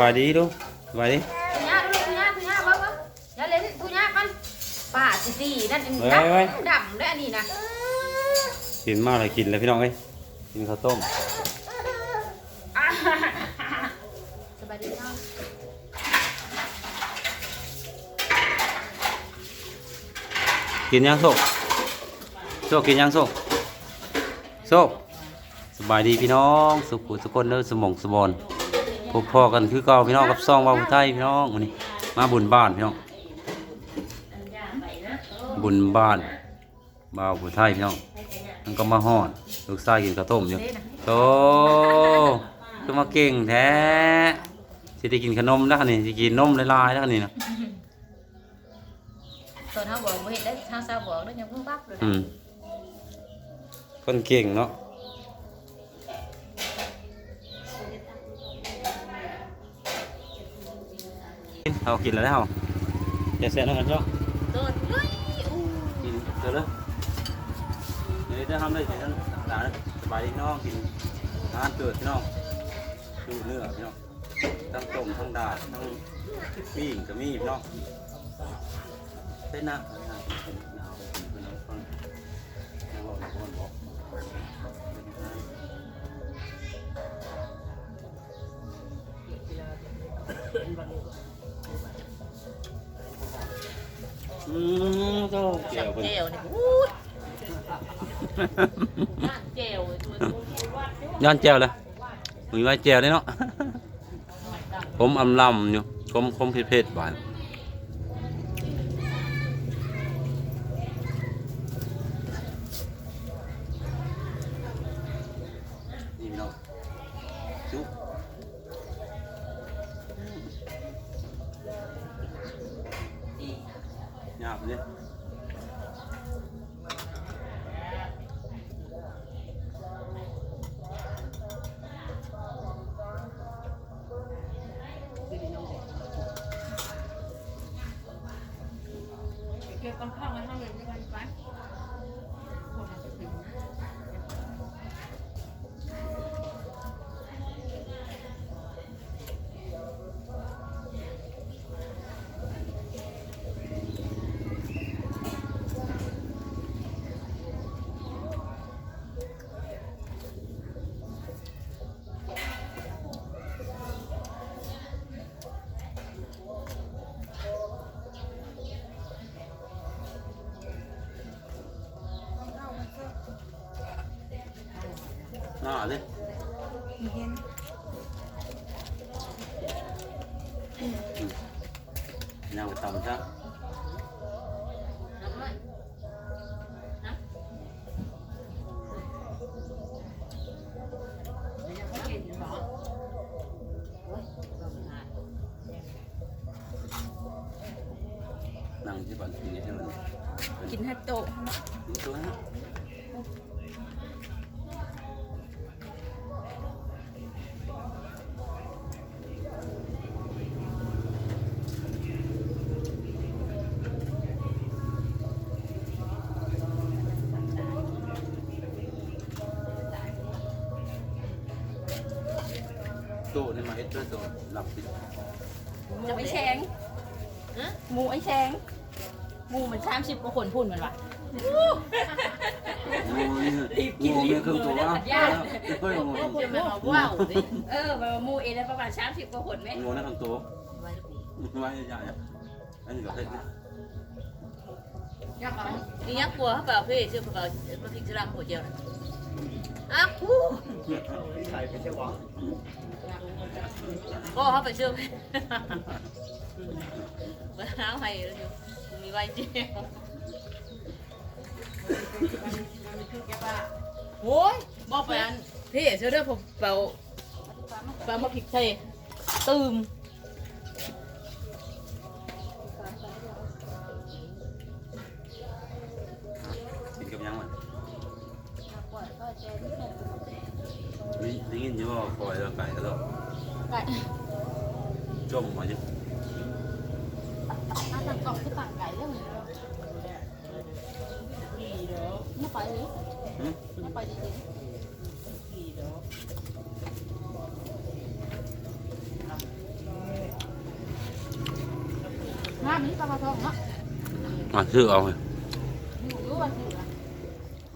บายดีดูสบายดีทุญ่าลูกทุญ่าทุญ่าเบิ่งเบิ่งอย่าเล่นทุญ่ากันป้าสิตีนั่นดำดำได้อันนี้นะกินมากเลยกินเลยพี่น้องเอ้ยกินข้าวต้มสบายดีเนาะกินยังโซกโซกกินยังโซกโซกสบายดีพี่น้อง สุขุสุคนเด้อสมองสมบอน บพ่อกันคือเก่าพี่น้องกับซองวาวไทยพี่น้องวันนี้ มาบุญบ้านพี่น้องบุญบ้านบ่าวผู้ไทยพี่น้องมันก็มาฮอดลูกชายกินข้าวต้มอยู่เด้นะโตคือมาเก่งแท้สิได้กินขนมแล้วนี่สิกินนมลายๆแล้วนี่นะตอนเฮาบอกบ่เฮ็ดได้เฮาซาบอกได้ยังเพิ่งปั๊บเลยอืมคนเก่งเนาะ เอากินแล้วเอาจะเสร็จแล้วกันจ้ะโดนลุยอู้กินเสร็จแล้วเดี๋ยวจะทำได้เสร็จแล้วหลานสบายดีน้องกินอาหารเกิดพี่น้องดูเนื้อพี่น้องทั้งต้มทั้งดาดทั้งปิ้งก็มีพี่น้องเส้นนะ อืมก็เกี่ยวกันเจลนี่อู้เจลตัวย้อนแจวเลยมีไว้แจวได้เนาะ ผมอำลำอยู่ผมผมเผ็ดๆหวานนี่ หน้าเลยมีเห็นย่างไปตำะตัวนี่มาเอ็ดด้วยตัวหลับปิดจะไปแชงหมูไอ้แชงหมูมันสามสิบกว่าคนพูดมันวะงูนี่งูเนี่ยครึ่งตัวแล้วเฮ้ยงูจะมาบอกว้าวดิเออแบบว่าหมูเองได้ประมาณสามสิบกว่าคนไหมงูนั่นครึ่งตัวไว้ลูกไว้ใหญ่ๆอันนี้ก็เผ็ดนะยักษ์เอานี่ยังกลัวเขาเปล่าพี่ชื่อเปล่าพระพิกษรามหัวเจียวนะอ้าวฮู้ก็เขาไปชื่อเวลาไปอยู่มีไว้เจียวโอ้ยบอกไปอันพี่เชื่อเด้อผมเปล่าเปล่ามาพริกไทยตืมกินกับยังมันได้ยินอยู่ว่าปล่อยแล้วไก่แล้ว ไก่ช่วงหัวเนี่ยอันนั้นกล่องคือต่างไก่เรื่องนี้ไม่ไปเลยไม่ไปจริงงามนี้ปลาปลาทองเนาะอ่ะซื้อเอาเลย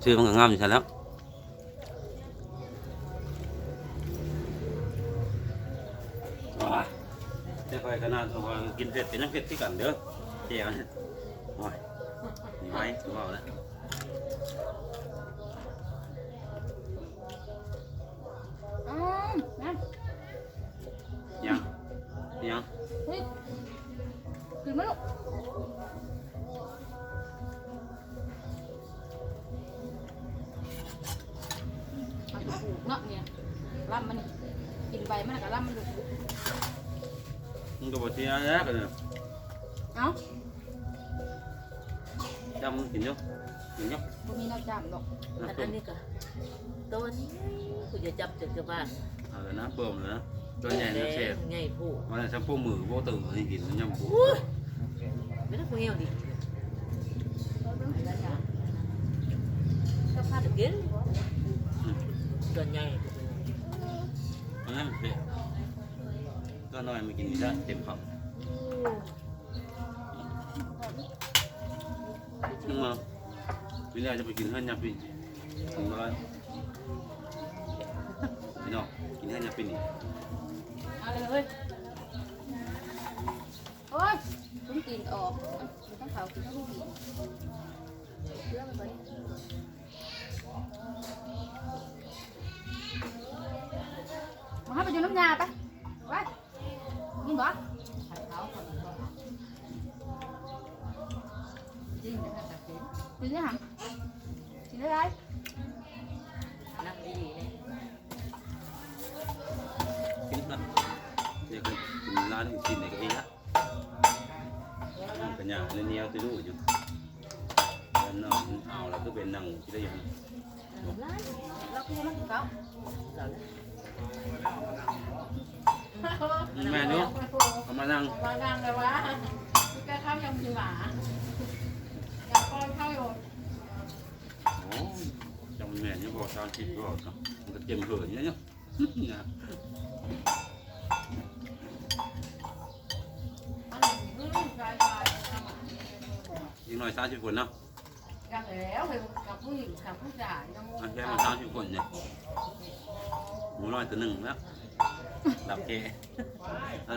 ซื้อมันก็งามอยู่ใช่แล้ว อยขนาดว่ากินเผ็ดเป็นน้ำเผ็ดที่กันเด้อเจียวเนี่ยโอ้ยนี่ไว้ตัวเอาแล้วอืมนั่นยังยังเฮ้ยกินไหมลูกเอาไปปลูกเนาะเนี่ยลำมันนี่กินใบมันแล้วก็ลำมันดู มึงก็บอกเสียแล้วกันเนอะเอ้าจำมึงกินอยู่กินอยู่บ่มีแน้ำจำดอกนะอันเพิ่นั้มนนี่ก็ตัวนี้กูจะจับจากบ้านเอาเลยนะเพิ่มเลยนะตัวใหญ่นะเชฟใหญ่ผู้วันนี้ฉันพวกมือพวกตื่นให้กินมันยำปูไม่ต้องกูเหี่ยวดิก็พาตะกินตัวใหญ่ อันนั้นเผ็ด็น้อยมากินนี่ได้เต็มคำนึกมาวิลาจะไปกินเฮือนยาปีถึงร้อยพี่น้องกินเฮือนยาปีนี่เอาเลยเฮ้ยโอ้ยต้องกินออกต้องเขากินต้องกินเรื่องมันมาให้ไปอยู่น้ำยาไป ร้านกินไหนก็เองละปัญญาเรื่องนี้เอาตัวดูอยู่แล้วน้องเอาแล้วก็เป็นนั่งที่ได้ยังเราคือมันเขาเราเลยแม่นุ๊กเอามานั่งวางดังเลยวะแกเข้ายังมีหมาอยากคอยเข้าอยู่โอ้จังแม่เนี่ยบอกตามคิดบอกเนาะมันก็เจ็มเหือเนี่ยเนาะเนี่ย อีกหน่อยสามสิบคนเนาะกันแล้วเห็นกับผู้หญิงกับผู้ชายต้องอันแค่มาสามสิบคนเนี่ยหมูน้อยตัวหนึ่งแล้วดับเค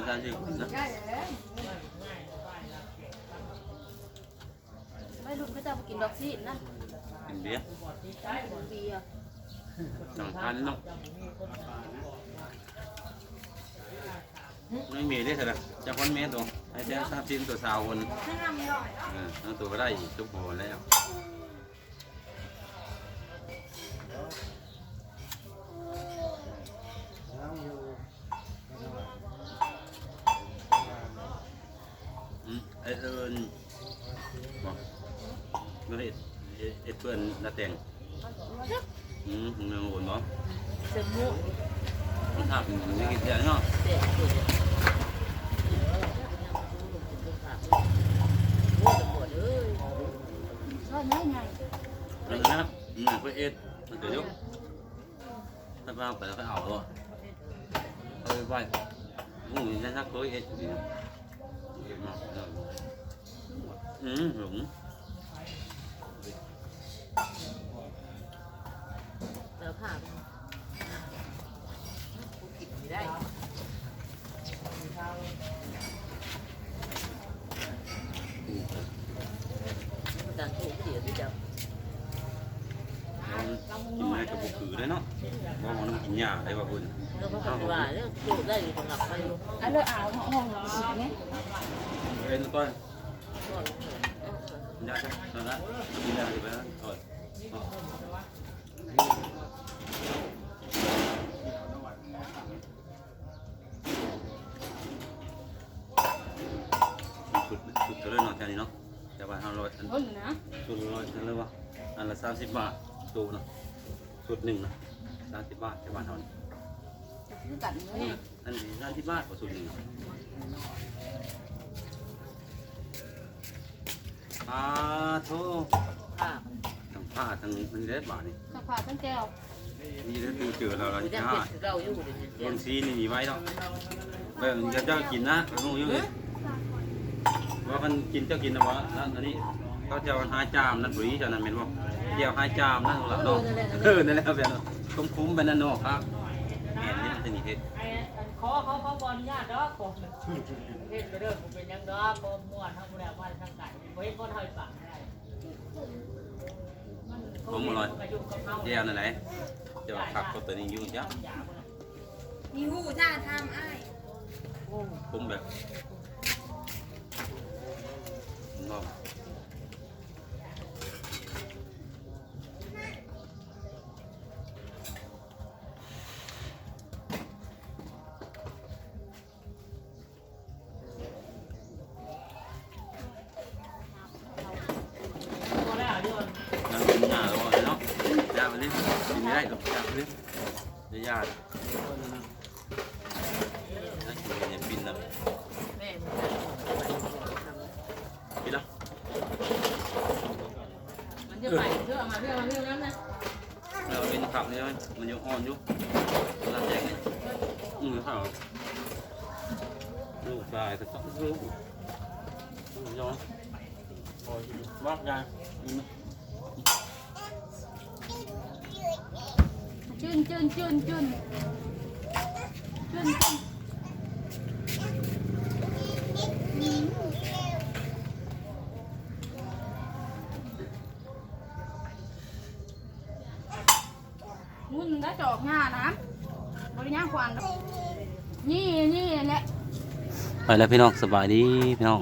สามสิบคนนะใช่แล้วไม่รู้ไม่ต้องกินดอกซีนนะกินเบียร์เบียร์สั่งทานเนาะ ไม่มีได้เถอะนะจะพ้นเมตรตัวไอ้เจ้าทราบชิ้นตัวสาวคนเออเอาตัวก็ได้อีกทุกโมแล้วอืมไอเอิญบอกไม่ได้เอ็ดเอ็ดเพื่อนนาแตงอืมมึงเอาโอนบ่สมุนมันถามมึงได้กินยาเนาะ เด็กตัวเดียวโอ้ตะปวดเอ้ย ก็ง่ายไง นั่นนะอืมเพื่อเอ็ดมันจะยกถ้าบ้า ไปแล้วก็เอาแลยเอาไปไปงูนี่น่าเคยเห็ดอยู่ดีนะเห็ดมากอืมหลง กินยาได้ป่ะคุณเราก็ทำว่าเนี่ยถูกได้อยู่ตรงหลับไปอยู่อันเลืออ่าวห้องเราเนี่ยเอ็นก้อนก่อนยาใช่นั่นละกินได้ไปแล้วถอดสุดสุดเท่าไรเนาะแค่นี้เนาะแต่ว่าห้าร้อยอันคนนะสุดร้อยอันเลยว่าอันละสามสิบบาทตัวเนาะสุดหนึ่งนะ สามสิบบาทแต่ว่าเท่านี้คือกันเลยอันนี้สามสิบบาทกว่าสุดหนึ่งอ่าโธ่ผ้าทั้งผ้าทั้งมันเล็ดบาทนี่สักผ้าตั้งแก้วนี่ได้ดูเจอเราแล้วไม่ที่ได้ห้าเผ็ดเราอยู่เดี๋ยวบางซีนี่มีไว้เนาะเบิ่งจะเจ้ากินนะงูอยู่เลยว่ามันกินเจ้ากินนะวะนั่นอันนี้เขาจะเอาหาจามนั่นปุ๋ยเจ้านั่นเป็นว่าเกี่ยวหาจามนั่นหลังเนาะเออนั่นแหละเป็น คุ้มคุ้มๆเป็นนั่นเนาะครับแม่นี่มันจะหนีเฮ็ดไอ้ขอเขาเขาบอลญาติดอกผมเฮ็ดไปเด้อผมเป็นยังดอกผมม่วนทั้งผู้ใดมาทั้งไก่บ่เห็นคนเฮาปากได้ผมอร่อยแก้วนั่นแหละจะว่าขับก็ตัวนี้ยู่งจ้ะมีหูจ้าทำอ้ายคุ้มแบบนาะ จะไปเพื่อมาเพื่อมาเพื่อนั้นนะเราเป็นขับเนี่ยมันยังอ่อนอยู่ลาแจงเนี่ยอืมข้าวลูกชายแต่ต้องลูกย้อนโอ้ยว่ายายมีไหมจุนจุนจุนจุนจุนจุน จอกหน้านะบริญญาควานนี่นี่แหละ ไปแล้วพี่น้องสบายดีพี่น้อง